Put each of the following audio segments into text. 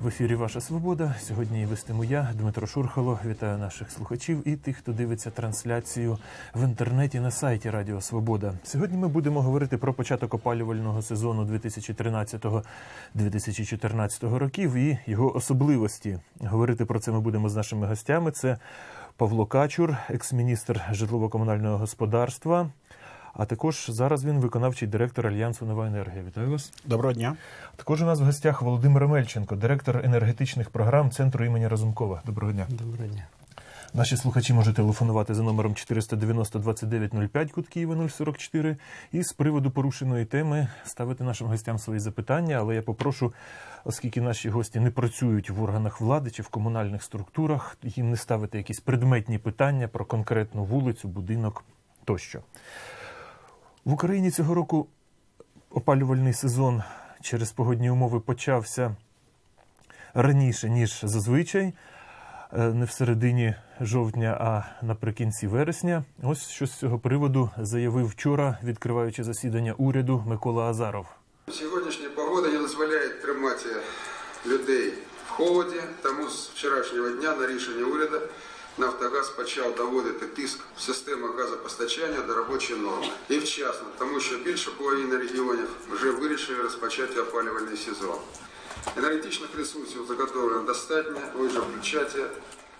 В ефірі Ваша Свобода. Сьогодні її вестиму я, Дмитро Шурхало. Вітаю наших слухачів і тих, хто дивиться трансляцію в інтернеті на сайті Радіо Свобода. Сьогодні ми будемо говорити про початок опалювального сезону 2013-2014 років і його особливості. Говорити про це ми будемо з нашими гостями. Це Павло Качур, екс-міністр житлово-комунального господарства. А також зараз він виконавчий директор Альянсу Нова енергія. Вітаю вас. Доброго дня. Також у нас в гостях Володимир Мельченко, директор енергетичних програм Центру імені Разумкова. Доброго дня. Доброго дня. Наші слухачі можуть телефонувати за номером 490 2905 код Києва 044 і з приводу порушеної теми ставити нашим гостям свої запитання. Але я попрошу, оскільки наші гості не працюють в органах влади чи в комунальних структурах, їм не ставити якісь предметні питання про конкретну вулицю, будинок тощо. В Україні цього року опалювальний сезон через погодні умови почався раніше, ніж зазвичай, Е, не в середині жовтня, а наприкінці вересня. Ось що з цього приводу заявив вчора, відкриваючи засідання уряду Микола Азаров. Сьогоднішня погода не дозволяє тримати людей в холоді, тому з вчорашнього дня на рішення уряду Нафтогаз почав доводити тиск в систему газопостачання до робочої норми. І вчасно, тому що більше половини регіонів вже вирішили розпочати опалювальний сезон. Енергетичних ресурсів заготовлено достатньо, отже, включати,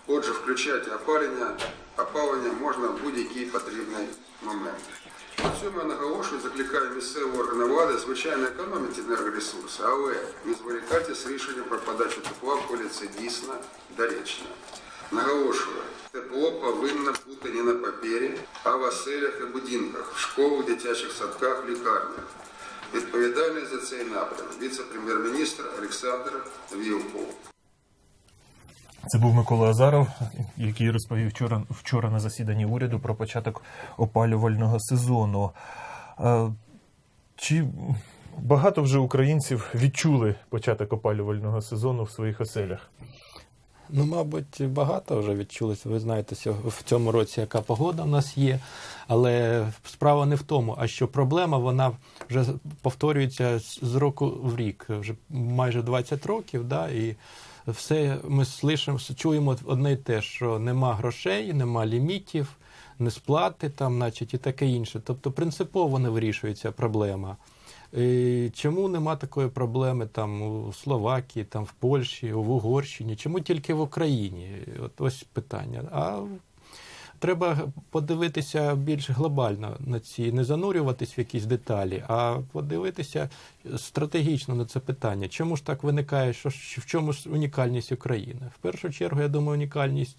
отже, включати опалення, опалення можна в будь-який потрібний момент. На цьому я наголошую, закликаю місцеві органи влади, звичайно, економити енергоресурси, але не зволікати з рішенням про подачу тепла, коли це дійсно доречно. Наголошую, тепло повинно бути не на папері, а в оселях і будинках, в школах, дитячих садках, лікарнях. Відповідальний за цей напрям віце-прем'єр-міністр Олександр Вілков. Це був Микола Азаров, який розповів вчора, вчора на засіданні уряду про початок опалювального сезону. Чи багато вже українців відчули початок опалювального сезону в своїх оселях? Ну, мабуть, багато вже відчулося. Ви знаєте, в цьому році яка погода в нас є. Але справа не в тому, а що проблема вона вже повторюється з року в рік, вже майже 20 років, да, і все ми слышимо, чуємо одне й те, що нема грошей, нема лімітів, не сплати там, значить, і таке інше. Тобто принципово не вирішується проблема. І Чому нема такої проблеми там у Словакії, там в Польщі, в Угорщині? Чому тільки в Україні? От ось питання. А треба подивитися більш глобально на ці, не занурюватись в якісь деталі, а подивитися стратегічно на це питання. Чому ж так виникає? Що в чому ж унікальність України? В першу чергу, я думаю, унікальність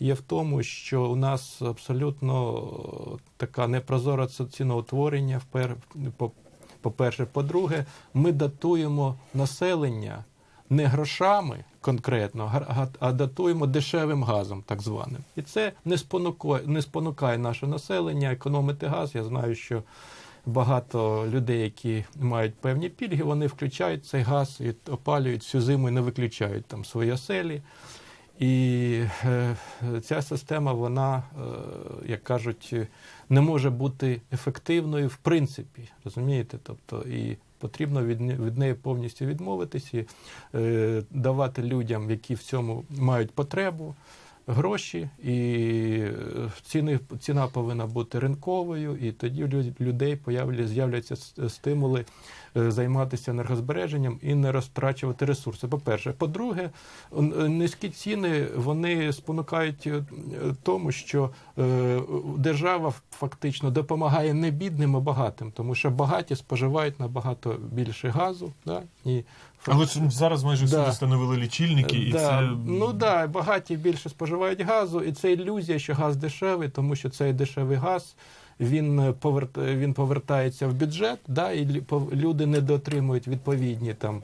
є в тому, що у нас абсолютно така непрозора ціноутворення. впер- по- По-перше, по-друге, ми датуємо населення не грошами конкретно, а датуємо дешевим газом, так званим. І це не спонукає, не спонукає наше населення економити газ. Я знаю, що багато людей, які мають певні пільги, вони включають цей газ і опалюють всю зиму і не виключають там свої оселі. І е, ця система, вона, е, як кажуть, не може бути ефективною в принципі. Розумієте? Тобто, і потрібно від, від неї повністю відмовитись і е, давати людям, які в цьому мають потребу, гроші, і е, ціни, ціна повинна бути ринковою, і тоді у лю- людей з'являться стимули е, займатися енергозбереженням і не розтрачувати ресурси. По-перше, по-друге, е, низькі ціни вони спонукають тому, що держава фактично допомагає не бідним, а багатим, тому що багаті споживають набагато більше газу. Да? І Але ж зараз майже всюди Да. встановили лічильники, і да. це Ну да, багаті більше споживають газу, і це ілюзія, що газ дешевий, тому що цей дешевий газ. Він е, поверт... він повертається в бюджет, да, і лю- люди не дотримують відповідні там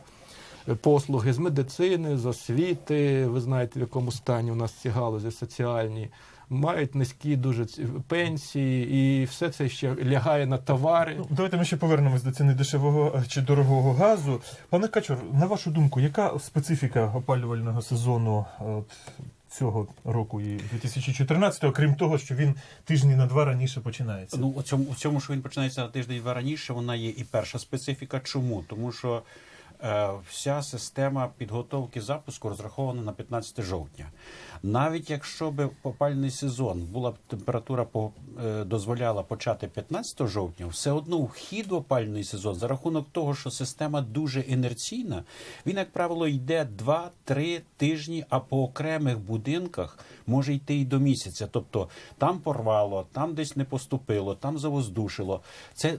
е, послуги з медицини, з освіти. Ви знаєте, в якому стані у нас ці галузі соціальні, мають низькі дуже ці- пенсії, і все це ще лягає на товари. Ну, давайте ми ще повернемось до ціни дешевого е, чи дорогого газу. Пане Качур, на вашу думку, яка специфіка опалювального сезону е, от, цього року і 2014-го, крім того, що він тижні на два раніше починається? Ну, у цьому, у цьому, що він починається на тиждень два раніше, вона є і перша специфіка. Чому? Тому що вся система підготовки запуску розрахована на 15 жовтня. Навіть якщо б попальний сезон була б температура по, е, дозволяла почати 15 жовтня, все одно вхід в опальний сезон за рахунок того, що система дуже інерційна, він, як правило, йде 2-3 тижні, а по окремих будинках може йти і до місяця. Тобто там порвало, там десь не поступило, там завоздушило. Це е,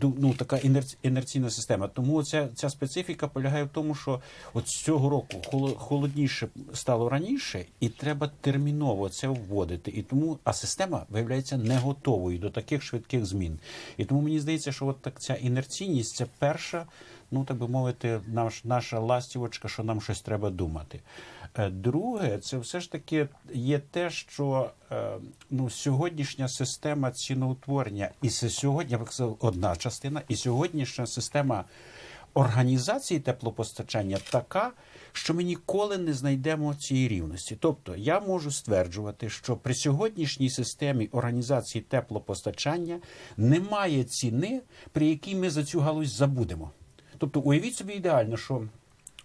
ну, така інерц- інерційна система. Тому ця, ця специфіка полягає в тому, що от з цього року холо- холодніше стало раніше, і треба терміново це вводити. І тому, а система виявляється не готовою до таких швидких змін. І тому мені здається, що от так ця інерційність це перша, ну так би мовити, наш, наша ластівочка, що нам щось треба думати. Е, Друге, це все ж таки є те, що е, ну, сьогоднішня система ціноутворення, і сьогодні я б сказав, одна частина, і сьогоднішня система організації теплопостачання така, що ми ніколи не знайдемо цієї рівності. Тобто я можу стверджувати, що при сьогоднішній системі організації теплопостачання немає ціни, при якій ми за цю галузь забудемо. Тобто, уявіть собі ідеально, що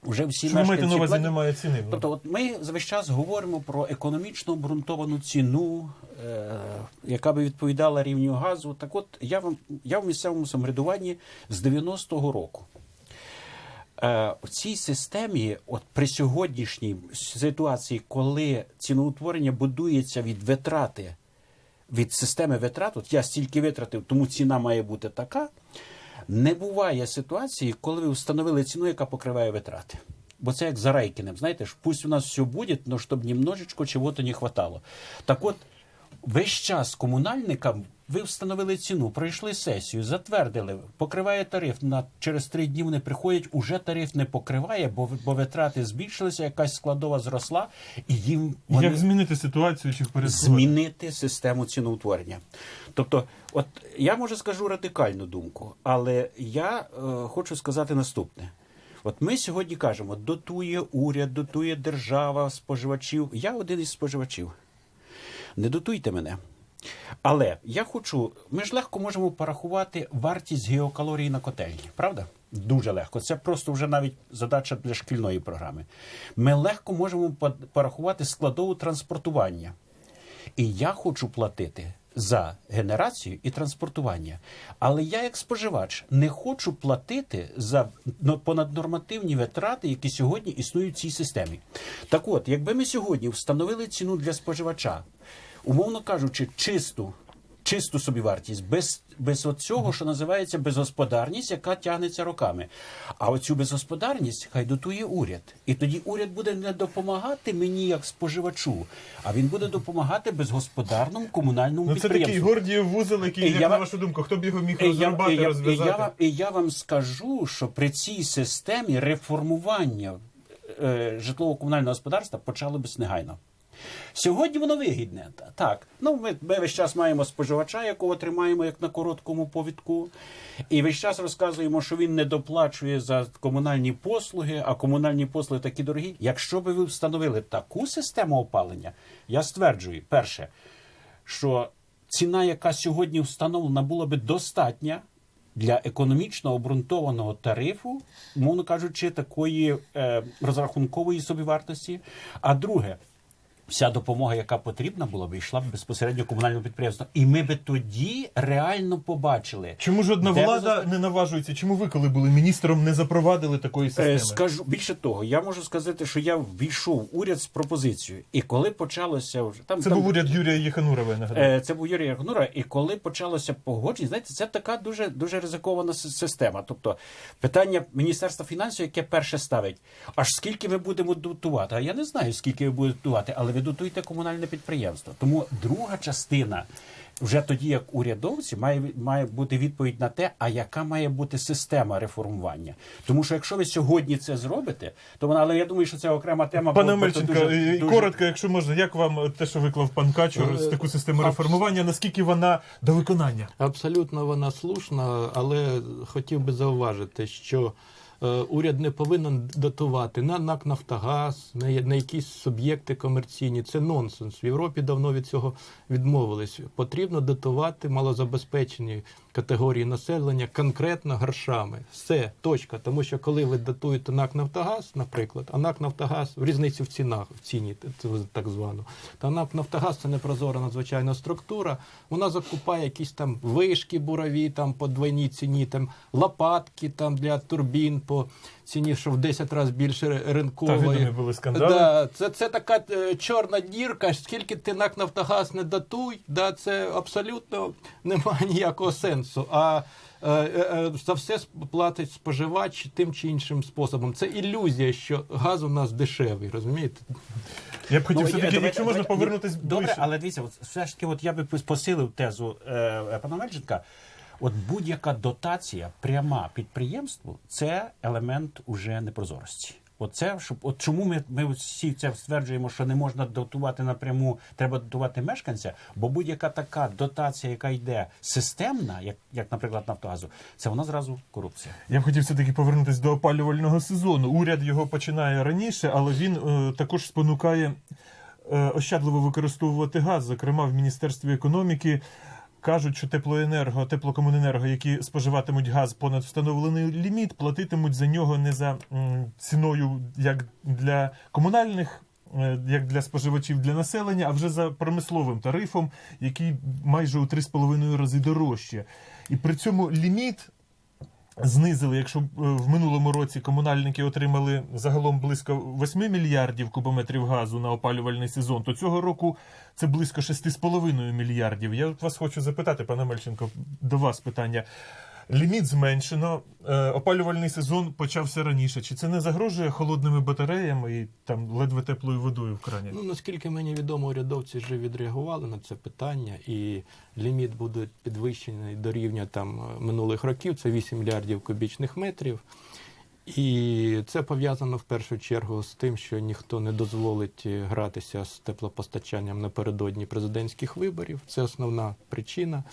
вже всі ви маєте на увазі немає ціни? Тобто, от ми весь час говоримо про економічно обґрунтовану ціну, е, яка би відповідала рівню газу. Так от я вам я в місцевому самоврядуванні з 90-го року. Е, в цій системі, от при сьогоднішній ситуації, коли ціноутворення будується від витрати, від системи витрат, от я стільки витратив, тому ціна має бути така. Не буває ситуації, коли ви встановили ціну, яка покриває витрати. Бо це як за Райкіним. Знаєте ж, пусть у нас все буде, но щоб немножечко чого-то не хватало. Так от, весь час комунальникам ви встановили ціну, пройшли сесію, затвердили, покриває тариф. На через три дні вони приходять, уже тариф не покриває, бо, бо витрати збільшилися, якась складова зросла, і їм вони Як змінити ситуацію чи впорядкувати? змінити систему ціноутворення. Тобто, от я може скажу радикальну думку, але я е, хочу сказати наступне. От ми сьогодні кажемо, дотує уряд, дотує держава споживачів. Я один із споживачів. Не дотуйте мене. Але я хочу, ми ж легко можемо порахувати вартість геокалорій на котельні, правда? Дуже легко. Це просто вже навіть задача для шкільної програми. Ми легко можемо порахувати складову транспортування. І я хочу платити за генерацію і транспортування. Але я, як споживач, не хочу платити за понаднормативні витрати, які сьогодні існують в цій системі. Так от, якби ми сьогодні встановили ціну для споживача, умовно кажучи, чисту. Чисту собівартість, без, без оцього, що називається безгосподарність, яка тягнеться роками. А оцю безгосподарність хай дотує уряд. І тоді уряд буде не допомагати мені як споживачу, а він буде допомагати безгосподарному комунальному Ну це такий підприємству. Гордієв вузол, який, як я на вашу думку, хто б його міг І я, розрубати, і, я, і, я, вам- я вам скажу, що при цій системі реформування е, житлово-комунального господарства почало би негайно. Сьогодні воно вигідне. Так, ну ми, ми весь час маємо споживача, якого тримаємо як на короткому повідку, і весь час розказуємо, що він не доплачує за комунальні послуги, а комунальні послуги такі дорогі. Якщо би ви встановили таку систему опалення, я стверджую, перше, що ціна, яка сьогодні встановлена, була би достатня для економічно обґрунтованого тарифу, мовно кажучи, такої е, розрахункової собівартості. А друге, вся допомога, яка потрібна була б, йшла б безпосередньо комунальному підприємству. І ми би тоді реально побачили. Чому жодна де влада безгоспо- не наважується? Чому ви, коли були міністром, не запровадили такої Е. Скажу більше того, я можу сказати, що я ввійшов в уряд з пропозицією, і коли почалося вже там Це там, був уряд Юрія Єханурова, нагадаю. Е, Це був Юрій Гнура, і коли почалося погодження, знаєте, це така дуже дуже ризикована система. Тобто питання Міністерства фінансів, яке перше ставить, аж скільки ми будемо дотувати? А я не знаю, скільки ви будете дотувати, але ви дотуєте комунальне підприємство. Тому друга частина. Вже тоді, як урядовці, має має бути відповідь на те, а яка має бути система реформування. Тому що якщо ви сьогодні це зробите, то вона, але я думаю, що це окрема тема. Пане Омельченко, дуже- і дуже- коротко, якщо можна, як вам е, те, що виклав пан Качур з таку систему реформування, наскільки вона до виконання? Абсолютно вона слушна, але хотів би зауважити, що е, уряд не повинен датувати на НАК Нафтогаз, на, на якісь суб'єкти комерційні. Це нонсенс. В Європі давно від цього відмовились. Потрібно датувати малозабезпечені категорії населення конкретно грошами. Все, точка. Тому що коли ви датуєте НАК Нафтогаз, наприклад, а НАК Нафтогаз в різницю в цінах, в ціні так звану, та НАК Нафтогаз це непрозора надзвичайна структура. Вона закупає якісь там вишки бурові, там по двойній ціні, там лопатки там для турбін по ціні, що в 10 разів більше ринкової. Та були скандали. Да, це, це така е, чорна дірка. Скільки ти НАК Нафтогаз не датуй, да, це абсолютно немає ніякого сенсу. А е, е, за все платить споживач тим чи іншим способом. Це ілюзія, що газ у нас дешевий, розумієте? Я б хотів Ну, все-таки, якщо можна повернутися Добре, ближче. але дивіться, от все ж таки, от я би посилив тезу е, пана Мельченка. От будь-яка дотація пряма підприємству це елемент уже непрозорості. Оце щоб от чому ми, ми всі це стверджуємо, що не можна дотувати напряму, треба дотувати мешканця, бо будь-яка така дотація, яка йде системна, як, як наприклад Нафтогазу, це вона зразу корупція. Я б хотів все-таки повернутися до опалювального сезону. Уряд його починає раніше, але він е, також спонукає е, ощадливо використовувати газ. Зокрема, в Міністерстві економіки кажуть, що теплоенерго, теплокомуненерго, які споживатимуть газ понад встановлений ліміт, платитимуть за нього не за ціною як для комунальних. е, Як для споживачів для населення, а вже за промисловим тарифом, який майже у 3,5 рази дорожче. І при цьому ліміт знизили, якщо е, в минулому році комунальники отримали загалом близько 8 мільярдів кубометрів газу на опалювальний сезон, то цього року це близько 6,5 мільярдів. Я вас хочу запитати, пане Мельченко, до вас питання. Ліміт зменшено, е, опалювальний сезон почався раніше. Чи це не загрожує холодними батареями і там ледве теплою водою в крані? Ну, наскільки мені відомо, урядовці вже відреагували на це питання, і ліміт буде підвищений до рівня там минулих років, це 8 мільярдів кубічних метрів. І це пов'язано в першу чергу з тим, що ніхто не дозволить е, гратися з теплопостачанням напередодні президентських виборів. Це основна причина.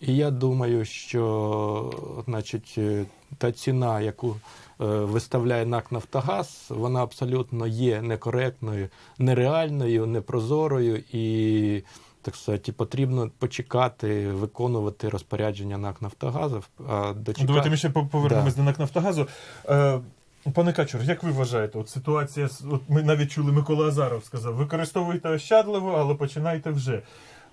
І я думаю, що значить, е, та ціна, яку е, виставляє НАК Нафтогаз, вона абсолютно є некоректною, нереальною, непрозорою і. Так сказати, потрібно почекати, виконувати розпорядження НАК Нафтогазу. А дочека... Давайте ми ще по- повернемось Да. до НАК Нафтогазу. Е, пане Качур, як ви вважаєте, от ситуація, от ми навіть чули, Микола Азаров сказав, використовуйте ощадливо, але починайте вже.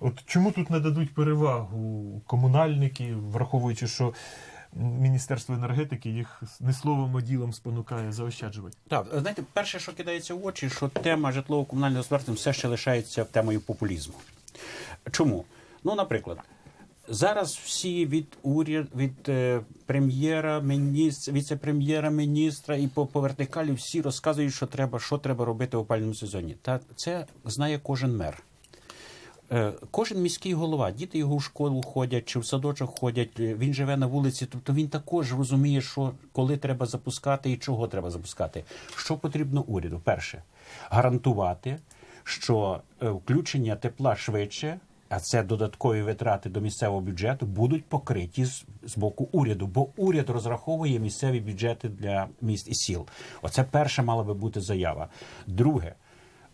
От чому тут не дадуть перевагу комунальники, враховуючи, що Міністерство енергетики їх не словом, а ділом спонукає заощаджувати? Так, знаєте, перше, що кидається в очі, що тема житлово-комунального господарства все ще лишається темою популізму. Чому? Ну, наприклад, зараз всі від уряд, від е, прем'єра, міністра, віце-прем'єра, міністра і по, по вертикалі всі розказують, що треба, що треба робити в опальному сезоні. Та це знає кожен мер. Е, Кожен міський голова, діти його в школу ходять чи в садочок ходять, е, він живе на вулиці, тобто він також розуміє, що коли треба запускати і чого треба запускати. Що потрібно уряду? Перше, гарантувати, що включення тепла швидше, а це додаткові витрати до місцевого бюджету, будуть покриті з, з боку уряду, бо уряд розраховує місцеві бюджети для міст і сіл. Оце перша мала би бути заява. Друге.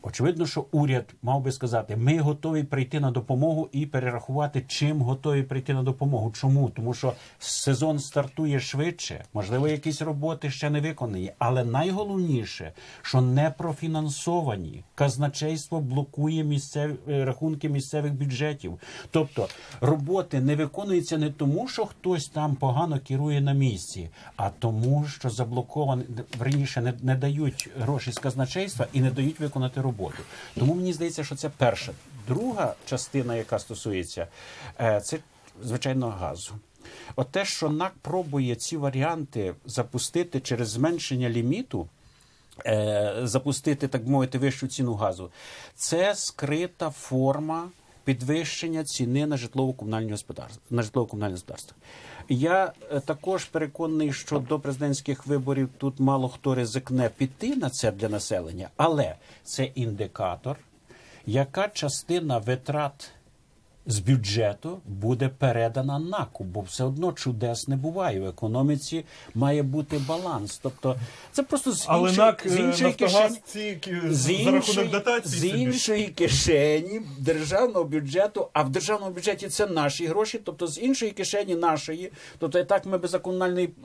Очевидно, що уряд мав би сказати, ми готові прийти на допомогу і перерахувати, чим готові прийти на допомогу. Чому? Тому що сезон стартує швидше, можливо, якісь роботи ще не виконані. Але найголовніше, що не профінансовані. Казначейство блокує місцеві е, рахунки місцевих бюджетів. Тобто роботи не виконуються не тому, що хтось там погано керує на місці, а тому, що заблоковані раніше не, не дають гроші з казначейства і не дають виконати роботу. Тому мені здається, що це перша. Друга частина, яка стосується, е, це звичайно газу. От те, що НАК пробує ці варіанти запустити через зменшення ліміту. е, Запустити, так мовити, вищу ціну газу, це скрита форма підвищення ціни на житлово-комунальні господарства на житлово-комунальне господарства. Я е, також переконаний, що до президентських виборів тут мало хто ризикне піти на це для населення, але це індикатор, яка частина витрат з бюджету буде передана НАКу, бо все одно чудес не буває. В економіці має бути баланс. Тобто це просто з Але іншої, НАК з е, іншої кишені. ці З іншої, з іншої кишені державного бюджету, а в державному бюджеті це наші гроші, тобто з іншої кишені нашої. Тобто і так ми би за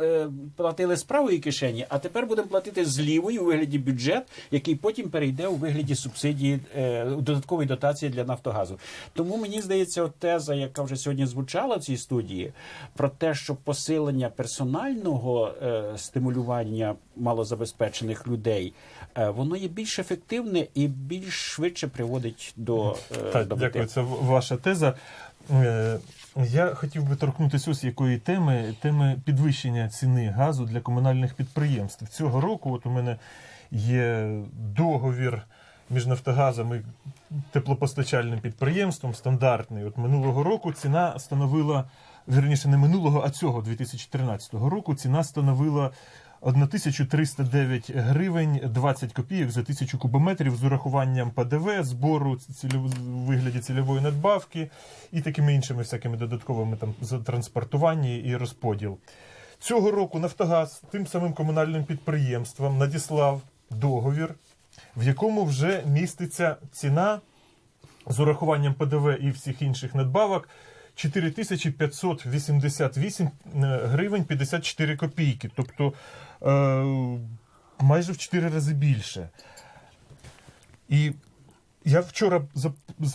е, платили з правої кишені, а тепер будемо платити з лівої у вигляді бюджет, який потім перейде у вигляді субсидії е, додаткової дотації для Нафтогазу. Тому мені здається, от теза, яка вже сьогодні звучала в цій студії, про те, що посилення персонального е, стимулювання малозабезпечених людей, е, воно є більш ефективне і більш швидше приводить до, е, Так, до дякую, це ваша теза. Е, Я хотів би торкнутися ось якої теми теми підвищення ціни газу для комунальних підприємств. Цього року, от у мене є договір між Нафтогазом і теплопостачальним підприємством стандартний. От минулого року ціна становила, вірніше, не минулого, а цього 2013 року ціна становила 1309 гривень 20 копійок за тисячу кубометрів з урахуванням ПДВ, збору цільов... вигляді цільової надбавки і такими іншими всякими додатковими там за транспортування і розподіл. Цього року Нафтогаз тим самим комунальним підприємствам надіслав договір, в якому вже міститься ціна з урахуванням ПДВ і всіх інших надбавок 4588 е, гривень 54 копійки. Тобто е, майже в 4 рази більше. І я вчора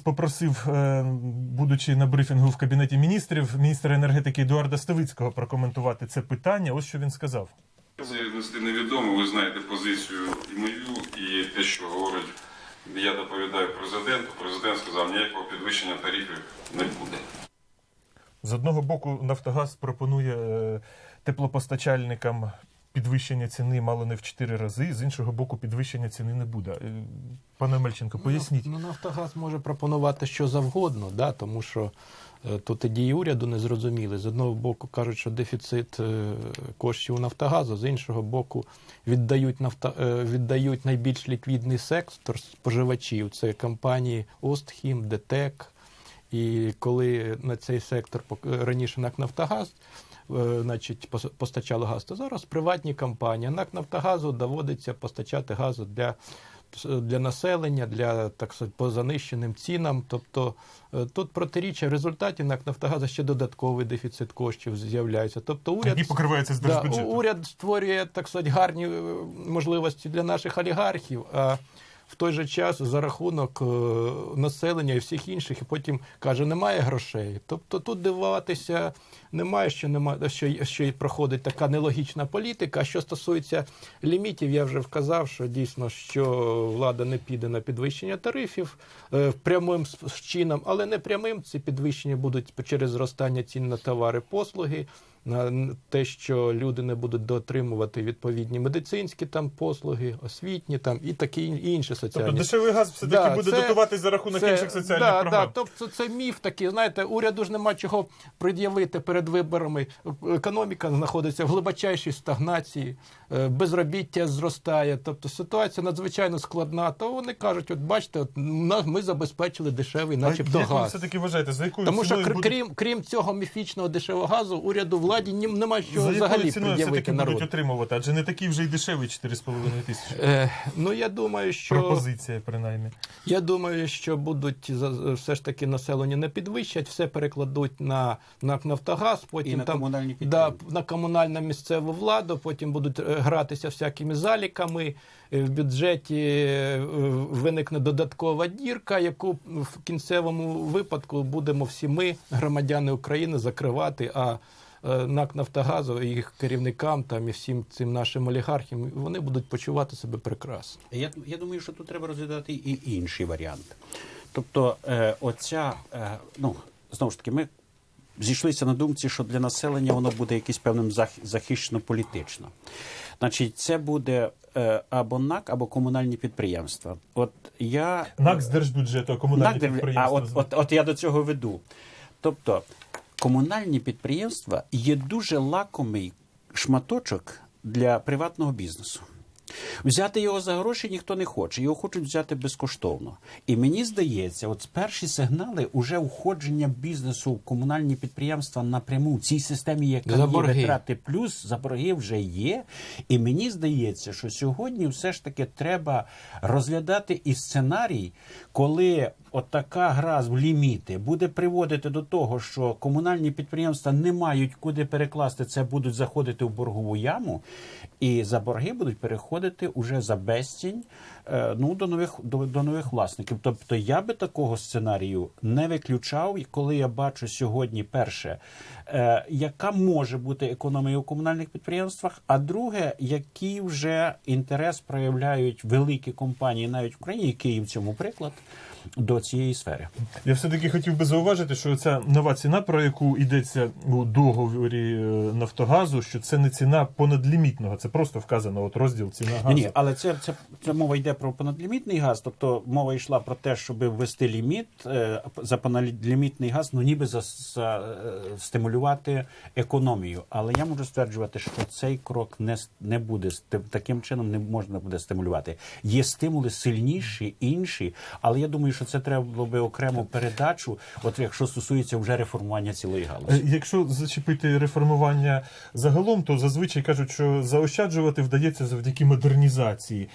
попросив, е, будучи на брифінгу в кабінеті міністрів, міністра енергетики Едуарда Ставицького прокоментувати це питання. Ось що він сказав. Це невідомо. Ви знаєте позицію і мою, і те, що говорить. Я доповідаю президенту. Президент сказав, ніякого підвищення тарифів не буде. З одного боку, Нафтогаз пропонує е, теплопостачальникам підвищення ціни мало не в 4 рази, з іншого боку, підвищення ціни не буде. Е, Пане Мельченко, поясніть. Ну, Нафтогаз може пропонувати що завгодно, да, тому що е, тут і дії уряду не зрозуміли. З одного боку кажуть, що дефіцит е, коштів у Нафтогазу, з іншого боку, віддають, нафта, е, віддають найбільш ліквідний сектор споживачів. Це компанії Остхім, ДТЕК. І коли на цей сектор раніше НАК Нафтогаз значить, постачало газ, то зараз приватні компанії. НАК Нафтогазу доводиться постачати газу для, для населення, для так сказати, по занищеним цінам. Тобто е, тут протиріччя в результаті НАК Нафтогазу ще додатковий дефіцит коштів з'являється. Тобто уряд Які покриваються з Да, уряд створює так сказати, гарні е, можливості для наших олігархів, а в той же час за рахунок е, населення і всіх інших, і потім каже, немає грошей. Тобто тут дивуватися немає, що немає, що, що проходить така нелогічна політика. А що стосується лімітів, я вже вказав, що дійсно що влада не піде на підвищення тарифів е, прямим чином, але не прямим. Ці підвищення будуть через зростання цін на товари послуги те, що люди не будуть доотримувати відповідні медицинські там послуги, освітні там і такі інші соціальні. Тобто дешевий газ все-таки Да, буде це- дотуватись за рахунок це- інших соціальних да, програм. Да, тобто це міф такий. Знаєте, уряду ж нема чого пред'явити перед виборами. Економіка знаходиться в глибочайшій стагнації, е, безробіття зростає. Тобто ситуація надзвичайно складна. То вони кажуть: от бачите, от ми забезпечили дешевий, А начебто як ви все-таки вважаєте, за якою Тому що ціною кр- буде- крім, крім цього міфічного дешевого газу, уряду владі ні- нема що за взагалі пред'явити все-таки народу. будуть отримувати? Адже не такий вже й дешевий 4,5 тисячі. Е, ну я думаю, що Пропозиція, принаймні. Я думаю, що будуть за- все ж таки населення не підвищать, все перекладуть на, на Нафтогаз, потім І на там комунальні да, на комунальну місцеву владу, потім будуть е, гратися всякими заліками. Е, В бюджеті е, виникне додаткова дірка, яку в кінцевому випадку будемо всі ми, громадяни України, закривати. А НАК Нафтогазу і їх керівникам там і всім цим нашим олігархам вони будуть почувати себе прекрасно. Я, я думаю, що тут треба розглядати і інший варіант. Тобто, е, оця, е, ну, знову ж таки, ми зійшлися на думці, що для населення воно буде якийсь певним захищено політично. Значить, це буде е, або НАК, або комунальні підприємства. От я НАК з держбюджету, а комунальні НАК підприємства. А от, от, от я до цього веду. Тобто, комунальні підприємства є дуже лакомий шматочок для приватного бізнесу. Взяти його за гроші ніхто не хоче, його хочуть взяти безкоштовно. І мені здається, от перші сигнали уже входження бізнесу в комунальні підприємства напряму в цій системі, яка За є борги. витрати плюс, за борги вже є. І мені здається, що сьогодні все ж таки треба розглядати і сценарій, коли от така гра в ліміти буде приводити до того, що комунальні підприємства не мають куди перекласти це, будуть заходити в боргову яму, і за борги будуть переходити уже за безцінь е, ну, до нових до, до нових власників. Тобто я би такого сценарію не виключав, коли я бачу сьогодні перше, е, яка може бути економія у комунальних підприємствах, а друге, який вже інтерес проявляють великі компанії, навіть в Україні, Київ цьому приклад. До цієї сфери Я все-таки хотів би зауважити, що ця нова ціна, про яку йдеться у договорі е, Нафтогазу, що це не ціна понадлімітного, це просто вказано от розділ ціна газу. Ні, але це, це, це мова йде про понадлімітний газ. Тобто мова йшла про те, щоб ввести ліміт е, за понадлімітний газ, ну ніби за, за е, стимулювати економію. Але я можу стверджувати, що цей крок не, не буде таким чином не можна буде стимулювати. Є стимули сильніші, інші, але я думаю, що це треба було би окрему передачу, от якщо стосується вже реформування цілої галузі. Е, Якщо зачепити реформування загалом, то зазвичай кажуть, що заощаджувати вдається завдяки модернізації.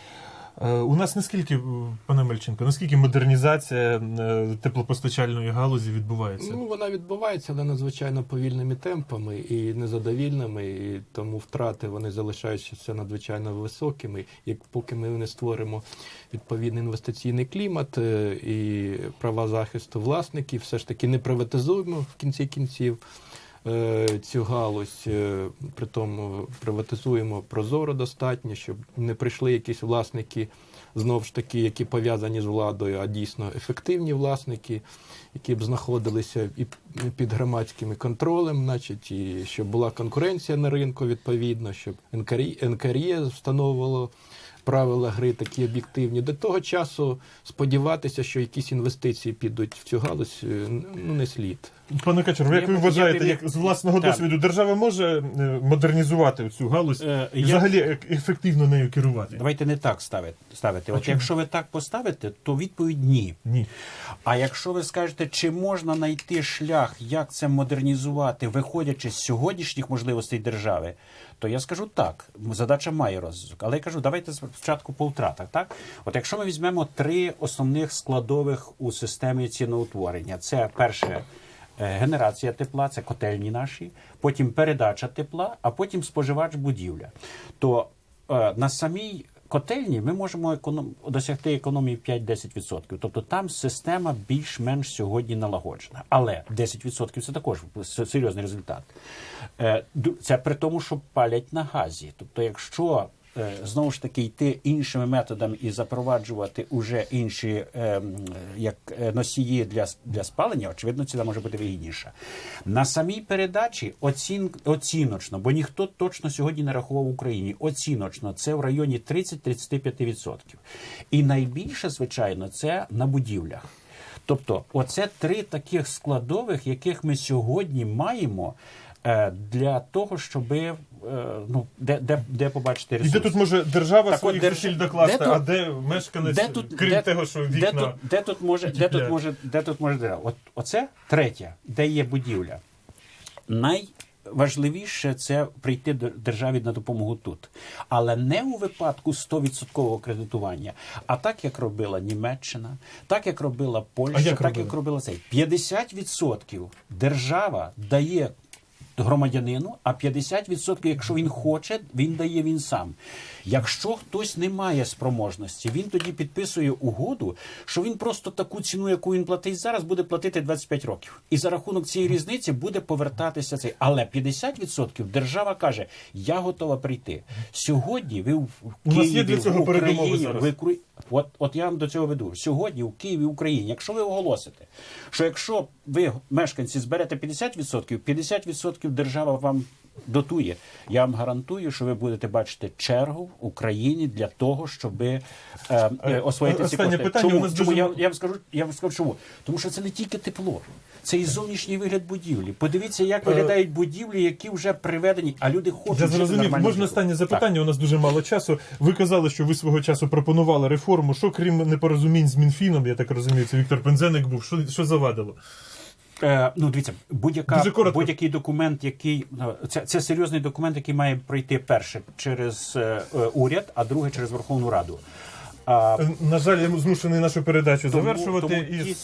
Е, У нас наскільки, е, пане Мельченко, наскільки модернізація е, теплопостачальної галузі відбувається? Ну, вона відбувається, але надзвичайно повільними темпами і незадовільними, і тому втрати вони залишаються надзвичайно високими. Як поки ми не створимо відповідний інвестиційний клімат і права захисту власників, все ж таки не приватизуємо в кінці кінців. Е, Цю галузь, е, при тому приватизуємо прозоро достатньо, щоб не прийшли якісь власники, знову ж таки, які пов'язані з владою, а дійсно ефективні власники, які б знаходилися і під громадським контролем, значить, і щоб була конкуренція на ринку відповідно, щоб НКРЄ встановило правила гри такі об'єктивні. До того часу сподіватися, що якісь інвестиції підуть в цю галузь, е, ну не слід. Пане Качур, як ви вважаєте, як з власного Так. досвіду держава може е, модернізувати цю галузь Е, і я- взагалі е- ефективно нею керувати? Давайте не так ставити. ставити. От чому? якщо ви так поставите, то відповідь ні. Ні. А якщо ви скажете, чи можна знайти шлях, як це модернізувати, виходячи з сьогоднішніх можливостей держави, то я скажу так. Задача має розвиток. Але я кажу, давайте спочатку по втратах. Так, от якщо ми візьмемо три основних складових у системі ціноутворення, це перше. Е, Генерація тепла, це котельні наші, потім передача тепла, а потім споживач будівля. То е, на самій котельні ми можемо економ... досягти економії 5-10%. Тобто там система більш-менш сьогодні налагоджена. Але 10% це також серйозний результат. Е, Це при тому, що палять на газі. Тобто, якщо знову ж таки йти іншими методами і запроваджувати уже інші ем, як е, носії для, для спалення, очевидно, ціна може бути вигідніша. На самій передачі оцін, оціночно, бо ніхто точно сьогодні не рахував в Україні. Оціночно це в районі 30-35%. І найбільше, звичайно, це на будівлях. Тобто, оце три таких складових, яких ми сьогодні маємо е, для того, щоб е, ну, де, де, де побачити І де тут може держава Так своїх держ- зусиль докласти, де тут- а де мешканець, де тут, крім де, того, що де тут, де тут може, де тут може, де тут може дерева? От оце третє, де є будівля. Найважливіше це прийти до державі на допомогу тут, але не у випадку 100% кредитування, а так як робила Німеччина, так як робила Польща, як так робила? як робила цей 50% держава дає громадянину, а 50%, якщо він хоче, він дає він сам. Якщо хтось не має спроможності, він тоді підписує угоду, що він просто таку ціну, яку він платить зараз, буде платити 25 років. І за рахунок цієї різниці буде повертатися цей. Але 50% держава каже: я готова прийти. Сьогодні ви в У нас є Києві, в Україні, ви От, от я вам до цього веду. Сьогодні в Києві, в Україні, якщо ви оголосите, що якщо ви, мешканці, зберете 50%, 50% держава вам дотує. Я вам гарантую, що ви будете бачити чергу в Україні для того, щоб е, е, освоїти ці кошти. питання, Чому? Чому? дуже Я, я вам скажу, я вам скажу чому. Тому що це не тільки тепло, це і зовнішній вигляд будівлі. Подивіться, як виглядають будівлі, які вже приведені, а люди хочуть Я зрозумів. Можна останнє запитання. У нас дуже мало часу. Ви казали, що ви свого часу пропонували реформу. Що крім непорозумінь з Мінфіном, я так розумію, це Віктор Пензеник був. Що, що завадило? Е, ну, дивіться, будь-яка, будь-який документ, який е, це, це серйозний документ, який має пройти перше через е, е, уряд, а друге через Верховну Раду. А, Е, На жаль, я змушений нашу передачу тому- завершувати. тому і